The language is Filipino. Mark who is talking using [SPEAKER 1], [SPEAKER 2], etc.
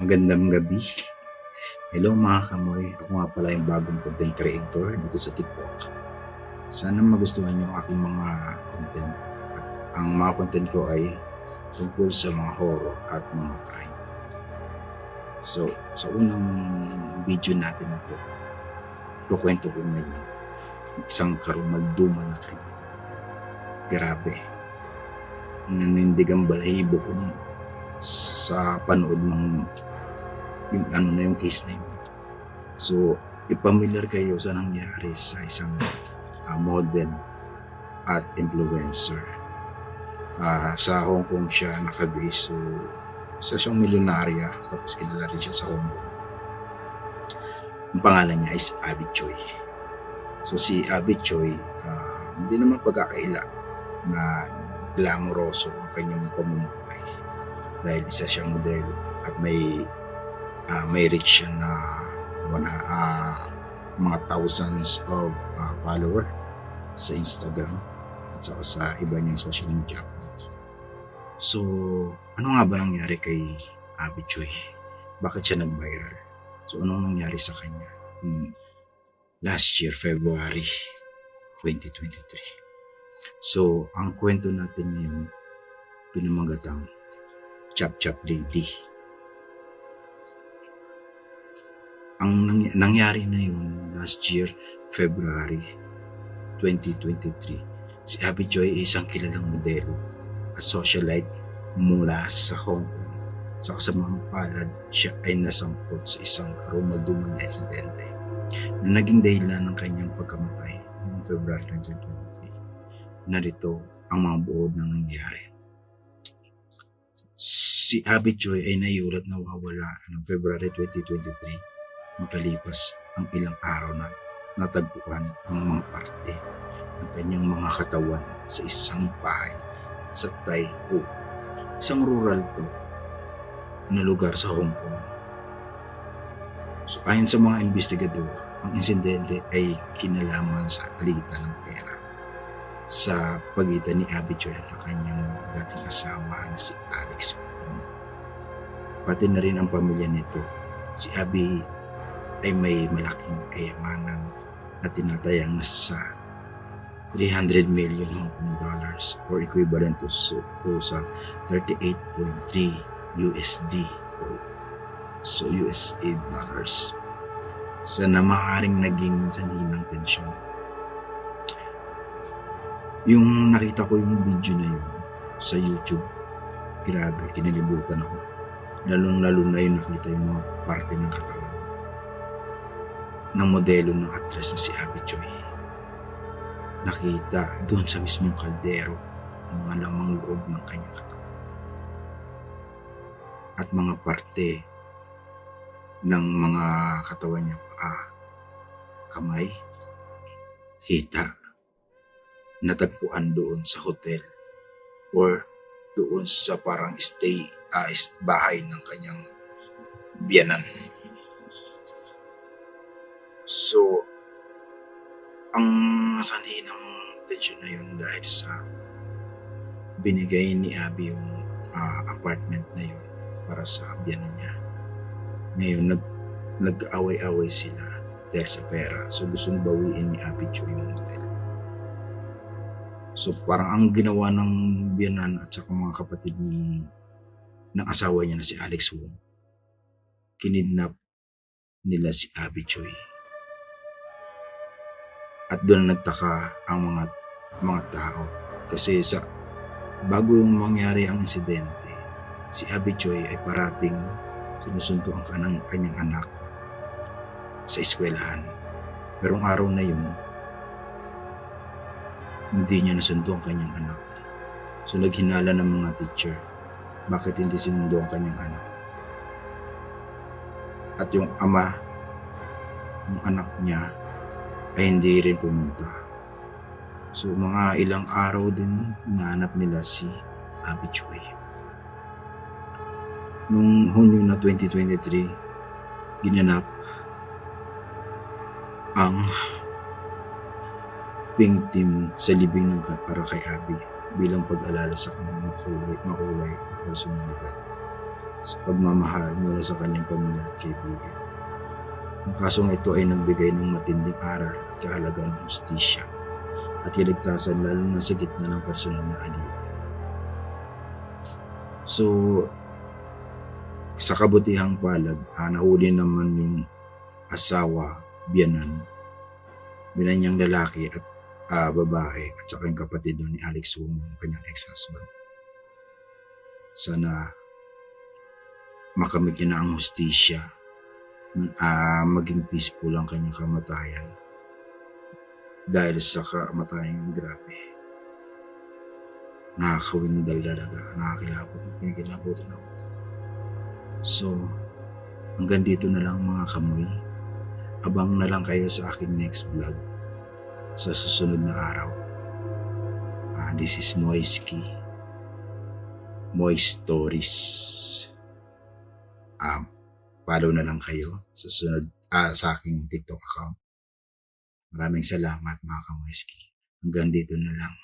[SPEAKER 1] Magandang gabi. Hello mga kamoy. Ako nga pala yung bagong content creator dito sa TikTok. Sana magustuhan niyo ang aking mga content. At ang mga content ko ay tungkol sa mga horror at mga crime. So, sa unang video natin na to, kukwento ko ngayon isang karumalduman na krimen. Grabe. Nanindigang balahibo ko nung sa panood ng yung ano na yung case na yun. So, ipamilyar kayo sa nangyari sa isang ah, model at influencer. Ah, sa Hong Kong siya nakabase. So, isa siyang milyonarya. Tapos kilala rin siya sa Hong Kong. Ang pangalan niya is Abby Choi. So, si Abby Choi, ah, hindi naman pagkakaila na glamoroso ang kanyang pamumuhay dahil isa siyang modelo at may ah, may reach siya na ah, mga thousands of ah, follower sa Instagram at saka sa iba niyang social media account. So, ano nga ba nangyari kay Abby Choi? Bakit siya nag-viral? So, anong nangyari sa kanya? Hmm, last year, February 2023. So, ang kwento natin ngayon, pinamagatang Chap Chap Lady. Ang nang- nangyari na yun last year, February 2023, si Abby Joy ay isang kilalang modelo at socialite mula sa Hong Kong. Sa kasamang palad, siya ay nasangkot sa isang karumalduman na insidente na naging dahilan ng kanyang pagkamatay noong February 2023. Narito ang mga buod ng nangyari. Si Abby Choi ay naiulat na wawala noong February 2023 makalipas ang ilang araw na natagpuan ang mga parte ng kanyang mga katawan sa isang bahay sa Tai. Isang rural to na lugar sa Hong Kong. So ayon sa mga investigador, ang insidente ay kinalaman sa alitan ng pera sa pagitan ni Abby Choi at ang kanyang dating asawa na si Alex. Pati na rin ang pamilya nito. Si Abby ay may malaking kayamanan na tinatayang nasa 300 million Hong Kong dollars or equivalent to, to sa 38.3 USD or so USA dollars sa na maaaring naging sanhi ng tensyon. Yung nakita ko yung video na yun sa YouTube, grabe, kinilibutan ako. Lalong-lalo na yung nakita yung mga parte ng katawan ng modelo ng actress na si Abby Choi. Nakita doon sa mismong kaldero ang mga lamang loob ng kanyang katawan. At mga parte ng mga katawan niya paa, kamay, hita, natagpuan doon sa hotel or doon sa parang stay, is- bahay ng kanyang biyanan. So, ang sanhi ng tensyon na yun dahil sa binigay ni Abby yung ah, apartment na yun para sa biyanan niya. Ngayon, nag, nag-away-away sila dahil sa pera. So, gustong bawiin ni Abby Cho yung hotel. So, parang ang ginawa ng biyanan at saka mga kapatid ni ng asawa niya na si Alex Wong, kinidnap nila si Abby Choi. At doon nagtaka ang mga mga tao kasi sa bago yung mangyari ang insidente, si Abby Choi ay parating sinusunto ang kanang kanyang anak sa eskwelahan. Pero ang araw na yun, hindi niya nasundo ang kanyang anak. So naghinala ng mga teacher, bakit hindi sinundo ang kanyang anak? At yung ama ng anak niya ay hindi rin pumunta. So mga ilang araw din hinahanap nila si Abby Choi. Nung Hunyo na 2023, ginanap ang team sa libing ng para kay Abby bilang pag-alala sa kanyang makulay, makulay na personalidad. sa pagmamahal mula sa kanyang pamilya at kaibigan. Ang kasong ito ay nagbigay ng matinding aral at kahalagang ng hustisya at kaligtasan lalo na sa gitna ng personal na alitan. So, sa kabutihang palad, ah, nahuli naman yung asawa, biyanan, binan niyang lalaki at ah, babae at saka yung kapatid doon ni Alex Wong, kanyang ex-husband. Sana makamit niya na ang hustisya ah, maging peaceful ang kanyang kamatayan. Dahil sa kamatayan yung grabe. Nakakawindal talaga nakakilabot kinikilabutan ako so hanggang dito na lang mga kamoy. Abang na lang kayo sa aking next vlog sa susunod na araw Ah, this is Moisky Moist Stories um, follow na lang kayo sa sunod ah, sa aking TikTok account. Maraming salamat mga kamoyski. Hanggang dito na lang.